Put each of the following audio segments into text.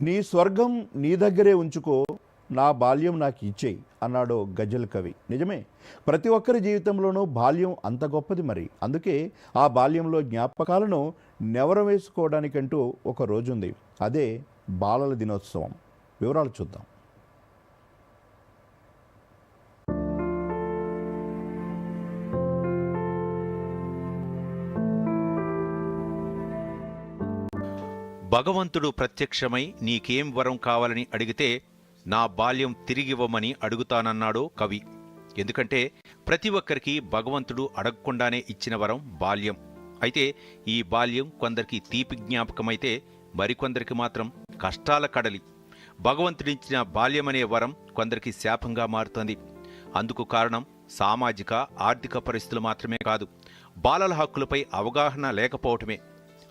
నీ స్వర్గం నీ దగ్గరే ఉంచుకో నా బాల్యం నాకు ఇచ్చేయి అన్నాడు గజల్ కవి. నిజమే ప్రతి ఒక్కరి జీవితంలోనూ బాల్యం అంత గొప్పది మరి. అందుకే ఆ బాల్యంలో జ్ఞాపకాలను నెవర వేసుకోవడానికంటూ ఒక రోజు ఉంది అదే బాలల దినోత్సవం. వివరాలు చూద్దాం. భగవంతుడు ప్రత్యక్షమై నీకేం వరం కావాలని అడిగితే నా బాల్యం తిరిగివ్వమని అడుగుతానన్నాడు కవి. ఎందుకంటే ప్రతి ఒక్కరికి భగవంతుడు అడగకుండానే ఇచ్చిన వరం బాల్యం. అయితే ఈ బాల్యం కొందరికి తీపి జ్ఞాపకమైతే మరికొందరికి మాత్రం కష్టాల కడలి. భగవంతుడిచ్చిన బాల్యమనే వరం కొందరికి శాపంగా మారుతోంది. అందుకు కారణం సామాజిక ఆర్థిక పరిస్థితులు మాత్రమే కాదు. బాలల హక్కులపై అవగాహన లేకపోవటమే.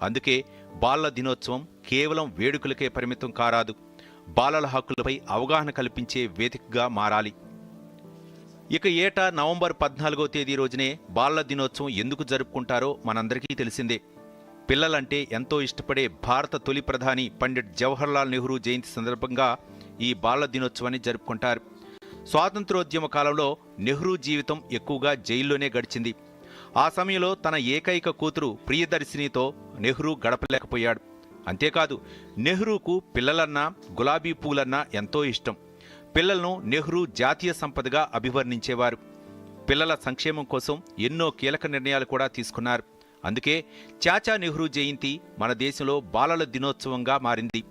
అందుకే బాలల దినోత్సవం కేవలం వేడుకలకే పరిమితం కారాదు. బాలల హక్కులపై అవగాహన కల్పించే వేదికగా మారాలి. ఇక ఏటా నవంబర్ పద్నాలుగో తేదీ రోజునే బాలల దినోత్సవం ఎందుకు జరుపుకుంటారో మనందరికీ తెలిసిందే. పిల్లలంటే ఎంతో ఇష్టపడే భారత తొలి ప్రధాని పండిట్ జవహర్లాల్ నెహ్రూ జయంతి సందర్భంగా ఈ బాలల దినోత్సవాన్ని జరుపుకుంటారు. స్వాతంత్రోద్యమ కాలంలో నెహ్రూ జీవితం ఎక్కువగా జైల్లోనే గడిచింది. ఆ సమయంలో తన ఏకైక కూతురు ప్రియదర్శినితో నెహ్రూ గడపలేకపోయాడు. అంతేకాదు నెహ్రూకు పిల్లలన్నా గులాబీ పూలన్నా ఎంతో ఇష్టం. పిల్లలను నెహ్రూ జాతీయ సంపదగా అభివర్ణించేవారు. పిల్లల సంక్షేమం కోసం ఎన్నో కీలక నిర్ణయాలు కూడా తీసుకున్నారు. అందుకే చాచా నెహ్రూ జయంతి మన దేశంలో బాలల దినోత్సవంగా మారింది.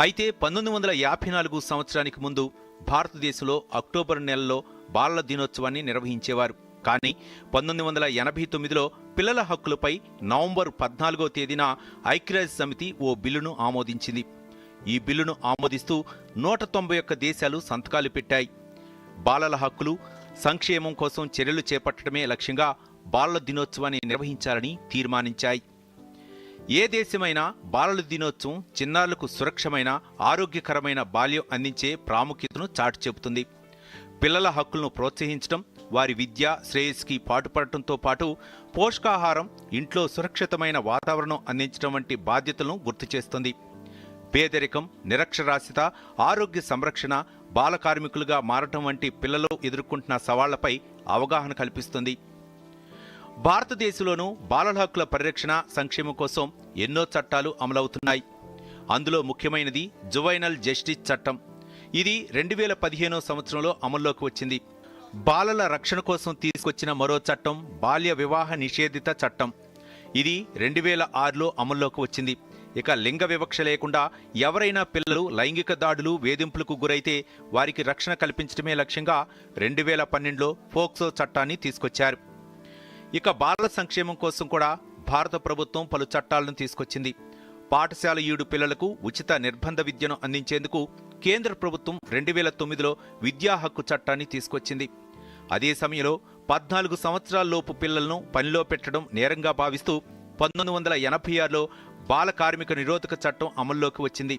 అయితే పంతొమ్మిది వందల యాభై నాలుగు సంవత్సరానికి ముందు భారతదేశంలో అక్టోబర్ నెలలో బాలల దినోత్సవాన్ని నిర్వహించేవారు. కానీ పంతొమ్మిది వందల ఎనభై తొమ్మిదిలో పిల్లల హక్కులపై నవంబర్ పద్నాలుగో తేదీన ఐక్యరాజ్య సమితి ఓ బిల్లును ఆమోదించింది. ఈ బిల్లును ఆమోదిస్తూ నూట తొంభై ఒక్క దేశాలు సంతకాలు పెట్టాయి. బాలల హక్కులు సంక్షేమం కోసం చర్యలు చేపట్టడమే లక్ష్యంగా బాలల దినోత్సవాన్ని నిర్వహించాలని తీర్మానించాయి. ఏ దేశమైనా బాలల దినోత్సవం చిన్నారులకు సురక్షమైన ఆరోగ్యకరమైన బాల్యం అందించే ప్రాముఖ్యతను చాటు చెబుతుంది పిల్లల హక్కులను ప్రోత్సహించడం వారి విద్య శ్రేయస్కి పాటుపడటంతో పాటు పోషకాహారం ఇంట్లో సురక్షితమైన వాతావరణం అందించడం వంటి బాధ్యతలను గుర్తు చేస్తుంది. పేదరికం నిరక్షరాస్యత ఆరోగ్య సంరక్షణ బాల కార్మికులుగా మారటం వంటి పిల్లలు ఎదుర్కొంటున్న సవాళ్ళపై అవగాహన కల్పిస్తుంది. భారతదేశంలోనూ బాలల హక్కుల పరిరక్షణ సంక్షేమం కోసం ఎన్నో చట్టాలు అమలవుతున్నాయి. అందులో ముఖ్యమైనది జువైనల్ జస్టిస్ చట్టం. ఇది రెండు వేల పదిహేనో సంవత్సరంలో అమల్లోకి వచ్చింది. బాలల రక్షణ కోసం తీసుకొచ్చిన మరో చట్టం బాల్య వివాహ నిషేధిత చట్టం. ఇది రెండు వేల ఆరులో అమల్లోకి వచ్చింది. ఇక లింగ వివక్ష లేకుండా ఎవరైనా పిల్లలు లైంగిక దాడులు వేధింపులకు గురైతే వారికి రక్షణ కల్పించడమే లక్ష్యంగా రెండు వేల పన్నెండులో ఫోక్సో చట్టాన్ని తీసుకొచ్చారు. ఇక బాలల సంక్షేమం కోసం కూడా భారత ప్రభుత్వం పలు చట్టాలను తీసుకొచ్చింది. పాఠశాల ఈడు పిల్లలకు ఉచిత నిర్బంధ విద్యను అందించేందుకు కేంద్ర ప్రభుత్వం రెండు వేల తొమ్మిదిలో విద్యా హక్కు చట్టాన్ని తీసుకొచ్చింది. అదే సమయంలో పద్నాలుగు సంవత్సరాలలోపు పిల్లలను పనిలో పెట్టడం నేరంగా భావిస్తూ పంతొమ్మిది వందల ఎనభై ఆరులో బాల కార్మిక నిరోధక చట్టం అమల్లోకి వచ్చింది.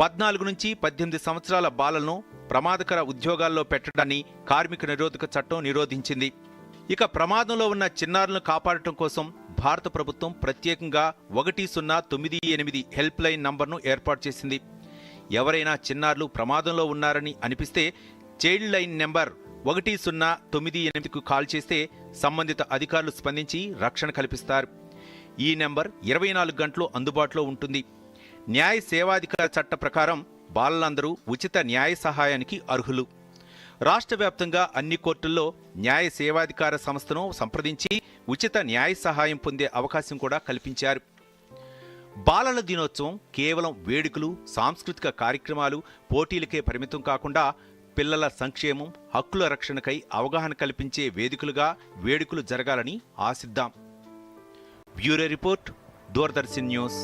పద్నాలుగు నుంచి పద్దెనిమిది సంవత్సరాల బాలలను ప్రమాదకర ఉద్యోగాల్లో పెట్టడాన్ని కార్మిక నిరోధక చట్టం నిరోధించింది. ఇక ప్రమాదంలో ఉన్న చిన్నారులను కాపాడటం కోసం భారత ప్రభుత్వం ప్రత్యేకంగా ఒకటి సున్నా తొమ్మిది ఎనిమిది హెల్ప్ లైన్ నంబర్ను ఏర్పాటు చేసింది. ఎవరైనా చిన్నారులు ప్రమాదంలో ఉన్నారని అనిపిస్తే చైల్డ్ లైన్ నెంబర్ ఒకటి సున్నా తొమ్మిది ఎనిమిదికు కాల్ చేస్తే సంబంధిత అధికారులు స్పందించి రక్షణ కల్పిస్తారు. ఈ నెంబర్ ఇరవై నాలుగు గంటలు అందుబాటులో ఉంటుంది. న్యాయ సేవాధికార చట్ట ప్రకారం బాలలందరూ ఉచిత న్యాయ సహాయానికి అర్హులు. రాష్ట్ర వ్యాప్తంగా అన్ని కోర్టుల్లో న్యాయ సేవాధికార సంస్థను సంప్రదించి ఉచిత న్యాయ సహాయం పొందే అవకాశం కూడా కల్పించారు. బాలల దినోత్సవం కేవలం వేడుకలు సాంస్కృతిక కార్యక్రమాలు పోటీలకే పరిమితం కాకుండా పిల్లల సంక్షేమం హక్కుల రక్షణకై అవగాహన కల్పించే వేదికలుగా వేడుకలు జరగాలని ఆశిద్దాం. Bureau report Doordarshan news.